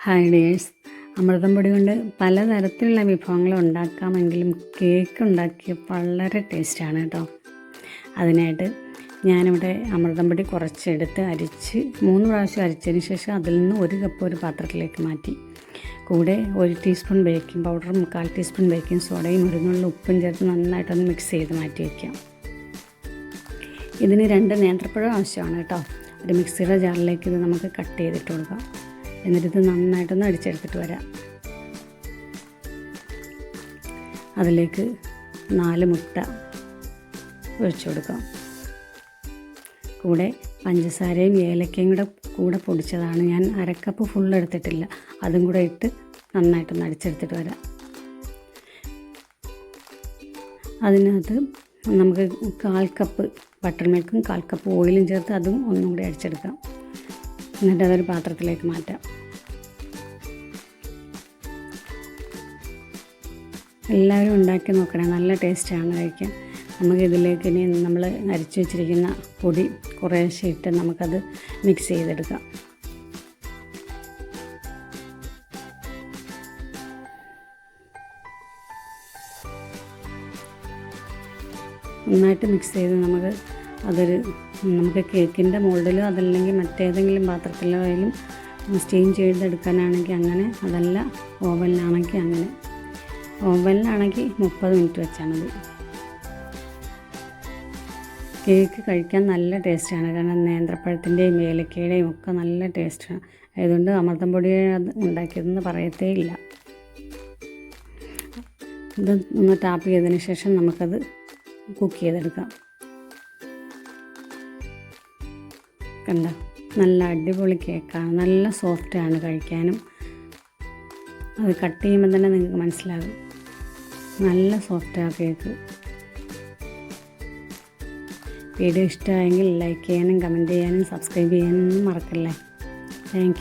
Hi dears അമൃതം പൊടി കൊണ്ട് പലതരത്തിലുള്ള വിഭവങ്ങൾ ഉണ്ടാക്കാമെങ്കിലും കേക്ക് ഉണ്ടാക്കിയ വളരെ ടേസ്റ്റാണ് കേട്ടോ അതിനായിട്ട് ഞാനിവിടെ അമൃതം പൊടി കുറച്ചെടുത്ത് അരിച്ച് മൂന്ന് പ്രാവശ്യം അരിച്ചതിന് ശേഷം അതിൽ നിന്ന് ഒരു കപ്പ് ഒരു പാത്രത്തിലേക്ക് മാറ്റി. കൂടെ ഒരു ടീസ്പൂൺ ബേക്കിംഗ് പൗഡറും മുക്കാൽ ടീസ്പൂൺ ബേക്കിംഗ് സോഡയും ഒരു നുള്ളിൽ ഉപ്പും ചേർത്ത് നന്നായിട്ടൊന്ന് മിക്സ് ചെയ്ത് മാറ്റി വയ്ക്കാം ഇതിന് രണ്ട് നേന്ത്രപ്പഴം ആവശ്യമാണ് കേട്ടോ ഒരു മിക്സിയുടെ ജാറിലേക്ക് ഇത് നമുക്ക് കട്ട് ചെയ്തിട്ട് കൊടുക്കാം. എന്നിട്ട് ഇത് നന്നായിട്ടൊന്ന് അടിച്ചെടുത്തിട്ട് വരാം. അതിലേക്ക് നാല് മുട്ട ഒഴിച്ചു കൊടുക്കാം. കൂടെ പഞ്ചസാരയും ഏലക്കയും കൂടെ കൂടെ പൊടിച്ചതാണ്. ഞാൻ അരക്കപ്പ് ഫുൾ എടുത്തിട്ടില്ല. അതും കൂടെ ഇട്ട് നന്നായിട്ടൊന്ന് അടിച്ചെടുത്തിട്ട് വരാം. അതിനകത്ത് നമുക്ക് കാൽ കപ്പ് ബട്ടർ മിൽക്കും കാൽ കപ്പ് ഓയിലും ചേർത്ത് അതും ഒന്നും കൂടി അടിച്ചെടുക്കാം. എന്നിട്ട് അതൊരു പാത്രത്തിലേക്ക് മാറ്റാം. എല്ലാവരും ഉണ്ടാക്കി നോക്കണേ. നല്ല ടേസ്റ്റാണ് കഴിക്കാൻ. നമുക്ക് ഇതിലേക്ക് ഇനി നമ്മൾ അരച്ചു വെച്ചിരിക്കുന്ന പൊടി കുറേശ്ശെ ഇട്ട് നമുക്കത് മിക്സ് ചെയ്തെടുക്കാം. നന്നായിട്ട് മിക്സ് ചെയ്ത് നമുക്ക് അതൊരു നമുക്ക് കേക്കിന്റെ മോൾഡിലോ അതല്ലെങ്കിൽ മറ്റേതെങ്കിലും പാത്രത്തിലോ ആയാലും സ്റ്റീം ചെയ്തെടുക്കാനാണെങ്കിൽ അങ്ങനെ അതല്ല ഓവനിലാണെങ്കിൽ അങ്ങനെ. ഓവനിലാണെങ്കിൽ മുപ്പത് മിനിറ്റ് വെച്ചാൽ മതി. കേക്ക് കഴിക്കാൻ നല്ല ടേസ്റ്റാണ്. കാരണം നേന്ത്രപ്പഴത്തിന്റെയും ഏലക്കയുടെയും ഒക്കെ നല്ല ടേസ്റ്റാണ്. അതുകൊണ്ട് അമൃതം പൊടി ഉണ്ടാക്കിയതെന്ന് പറയത്തേ ഇല്ല. ഇത് ഒന്ന് ടാപ്പ് ചെയ്തതിന് ശേഷം നമുക്കത് കുക്ക് ചെയ്തെടുക്കാം. കണ്ട? നല്ല അടിപൊളി കേക്കാണ്. നല്ല സോഫ്റ്റാണ് കഴിക്കാനും. അത് കട്ട് ചെയ്യുമ്പോൾ തന്നെ നിങ്ങൾക്ക് മനസ്സിലാകും. നല്ല സോഫ്റ്റാണ് കേക്ക്. വീഡിയോ ഇഷ്ടമായെങ്കിൽ ലൈക്ക് ചെയ്യാനും കമന്റ് ചെയ്യാനും സബ്സ്ക്രൈബ് ചെയ്യാനും മറക്കല്ലേ. താങ്ക്